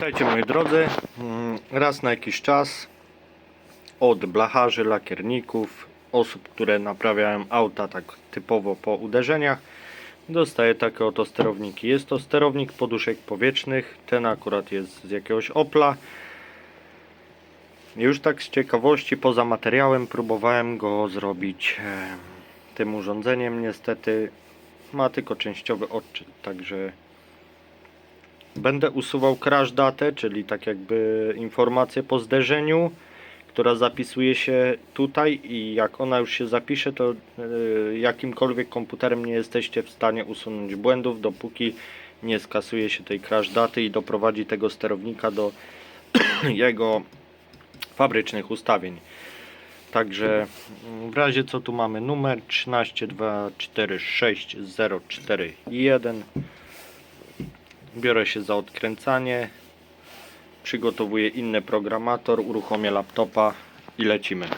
Witajcie moi drodzy. Mm, Raz na jakiś czas od blacharzy, lakierników, osób, które naprawiają auta tak typowo po uderzeniach, dostaję takie oto sterowniki. Jest to sterownik poduszek powietrznych. Ten akurat jest z jakiegoś Opla. Już tak z ciekawości, poza materiałem, próbowałem go zrobić e, tym urządzeniem. Niestety ma tylko częściowy odczyt, także Będę usuwał crash datę, czyli tak jakby informację po zderzeniu, która zapisuje się tutaj i jak ona już się zapisze, to yy, jakimkolwiek komputerem nie jesteście w stanie usunąć błędów, dopóki nie skasuje się tej crash daty i doprowadzi tego sterownika do jego fabrycznych ustawień. Także mm, w razie co tu mamy numer 132464041 Biorę się za odkręcanie. Przygotowuję inny programator, uruchomię laptopa i lecimy.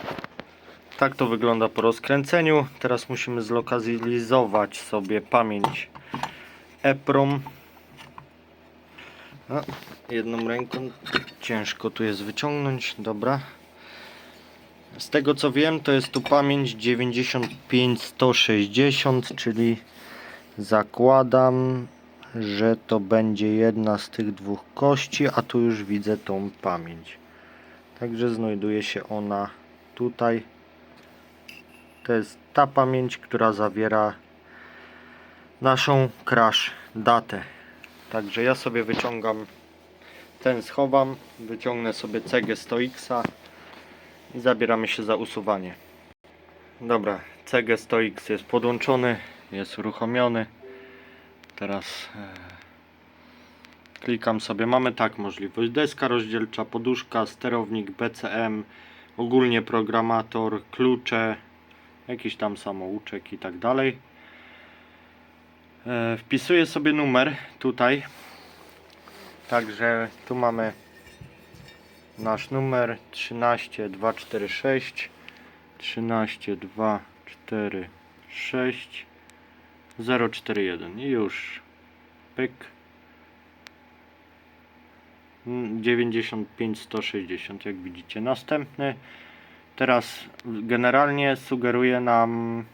Tak to wygląda po rozkręceniu. Teraz musimy zlokalizować sobie pamięć EPROM. A, jedną ręką ciężko tu jest wyciągnąć. Dobra. Z tego co wiem, to jest tu pamięć 95160, czyli zakładam że to będzie jedna z tych dwóch kości, a tu już widzę tą pamięć. Także znajduje się ona tutaj. To jest ta pamięć, która zawiera naszą crash datę. Także ja sobie wyciągam ten schowam, wyciągnę sobie cegę 100X i zabieramy się za usuwanie. Dobra, cegę 100X jest podłączony, jest uruchomiony teraz e, klikam sobie, mamy tak możliwość, deska rozdzielcza, poduszka, sterownik, BCM, ogólnie programator, klucze, jakiś tam samouczek i tak dalej. E, wpisuję sobie numer tutaj, także tu mamy nasz numer 13246 13246 041 i już. Pyk. 95 160 jak widzicie. Następny. Teraz generalnie sugeruje nam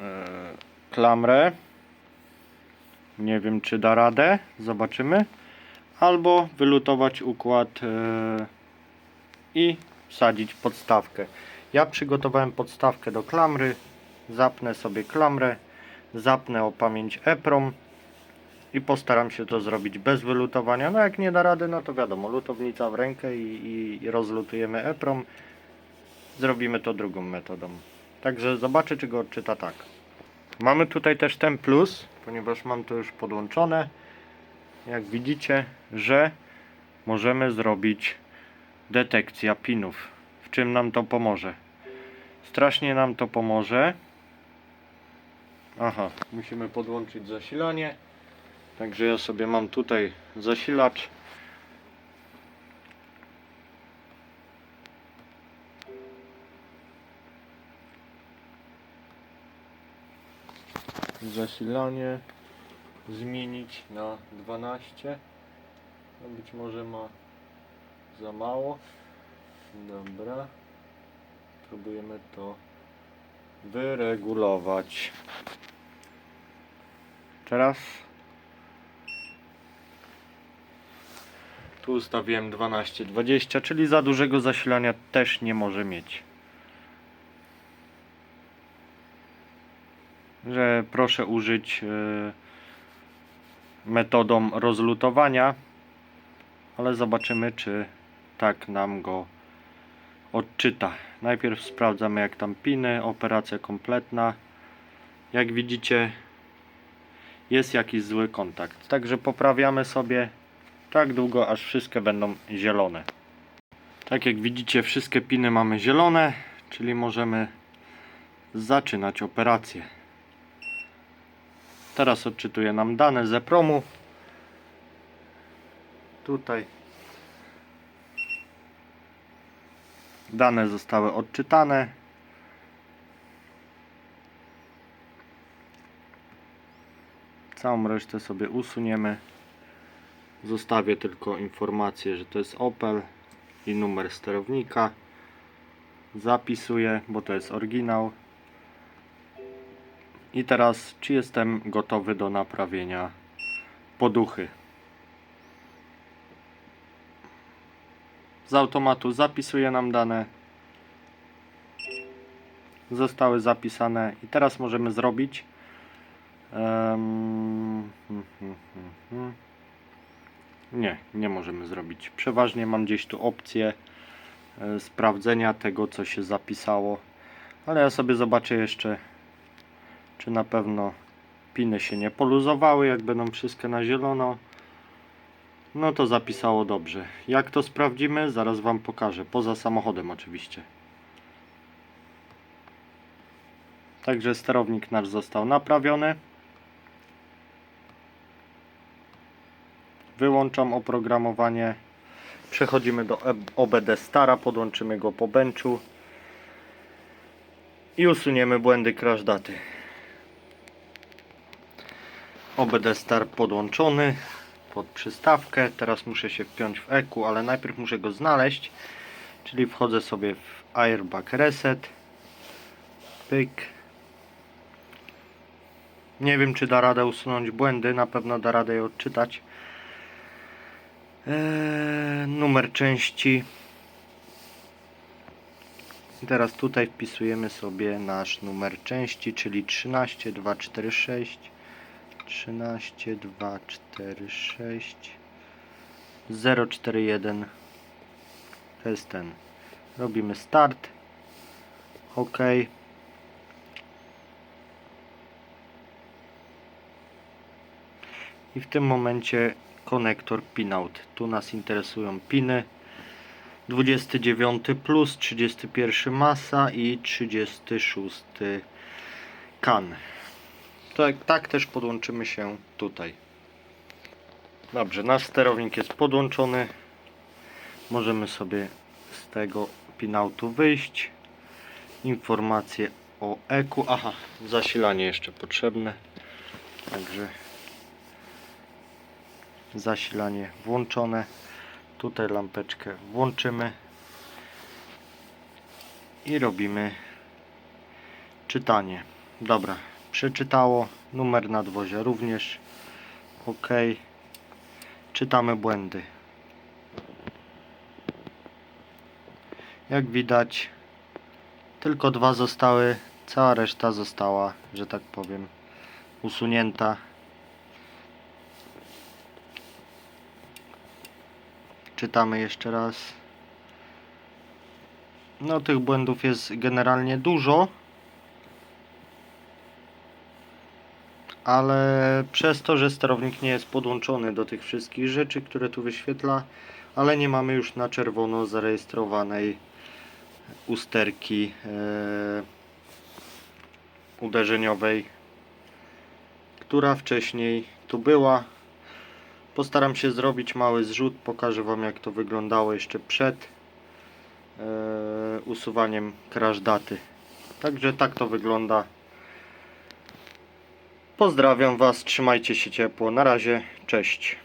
e, klamrę. Nie wiem czy da radę. Zobaczymy. Albo wylutować układ e, i wsadzić podstawkę. Ja przygotowałem podstawkę do klamry zapnę sobie klamrę, zapnę o pamięć EPROM i postaram się to zrobić bez wylutowania. No jak nie da rady, no to wiadomo, lutownica w rękę i, i rozlutujemy EPROM. Zrobimy to drugą metodą. Także zobaczę, czy go odczyta tak. Mamy tutaj też ten plus, ponieważ mam to już podłączone. Jak widzicie, że możemy zrobić detekcja pinów. W czym nam to pomoże? Strasznie nam to pomoże. Aha, musimy podłączyć zasilanie. Także ja sobie mam tutaj zasilacz. Zasilanie zmienić na 12. No być może ma za mało. Dobra. Próbujemy to wyregulować. Teraz tu ustawiłem 12-20, czyli za dużego zasilania też nie może mieć. Że proszę użyć yy, metodą rozlutowania, ale zobaczymy czy tak nam go odczyta. Najpierw sprawdzamy jak tam piny, operacja kompletna. Jak widzicie jest jakiś zły kontakt. Także poprawiamy sobie tak długo, aż wszystkie będą zielone. Tak jak widzicie, wszystkie piny mamy zielone, czyli możemy zaczynać operację. Teraz odczytuje nam dane z EPROMu. Tutaj dane zostały odczytane. Całą resztę sobie usuniemy. Zostawię tylko informację, że to jest Opel i numer sterownika. Zapisuję, bo to jest oryginał. I teraz, czy jestem gotowy do naprawienia poduchy? Z automatu zapisuje nam dane. Zostały zapisane i teraz możemy zrobić. Nie, nie możemy zrobić. Przeważnie mam gdzieś tu opcję e, sprawdzenia tego, co się zapisało. Ale ja sobie zobaczę jeszcze, czy na pewno piny się nie poluzowały. Jak będą wszystkie na zielono, no to zapisało dobrze. Jak to sprawdzimy? Zaraz Wam pokażę. Poza samochodem oczywiście. Także sterownik nasz został naprawiony. Wyłączam oprogramowanie. Przechodzimy do E- OBD Stara, podłączymy go po benchu i usuniemy błędy crash daty. OBD Star podłączony pod przystawkę. Teraz muszę się wpiąć w EQ, ale najpierw muszę go znaleźć. Czyli wchodzę sobie w Airbag Reset. Pyk. Nie wiem, czy da radę usunąć błędy. Na pewno da radę je odczytać. Eee, numer części. Teraz tutaj wpisujemy sobie nasz numer części, czyli 13246 13246 041 to jest ten. Robimy start. OK. I w tym momencie konektor pinout. Tu nas interesują piny. 29 plus, 31 masa i 36 kan. Tak, tak też podłączymy się tutaj. Dobrze, nasz sterownik jest podłączony. Możemy sobie z tego pinautu wyjść. Informacje o EQ. Aha, zasilanie jeszcze potrzebne. Także zasilanie włączone. Tutaj lampeczkę włączymy i robimy czytanie. Dobra, przeczytało. Numer nadwozia również. OK. Czytamy błędy. Jak widać, tylko dwa zostały, cała reszta została, że tak powiem, usunięta. Czytamy jeszcze raz. No, tych błędów jest generalnie dużo. Ale przez to, że sterownik nie jest podłączony do tych wszystkich rzeczy, które tu wyświetla, ale nie mamy już na czerwono zarejestrowanej usterki e, uderzeniowej, która wcześniej tu była. Postaram się zrobić mały zrzut, pokażę Wam jak to wyglądało jeszcze przed e, usuwaniem crash daty. Także tak to wygląda. Pozdrawiam Was, trzymajcie się ciepło. Na razie, cześć.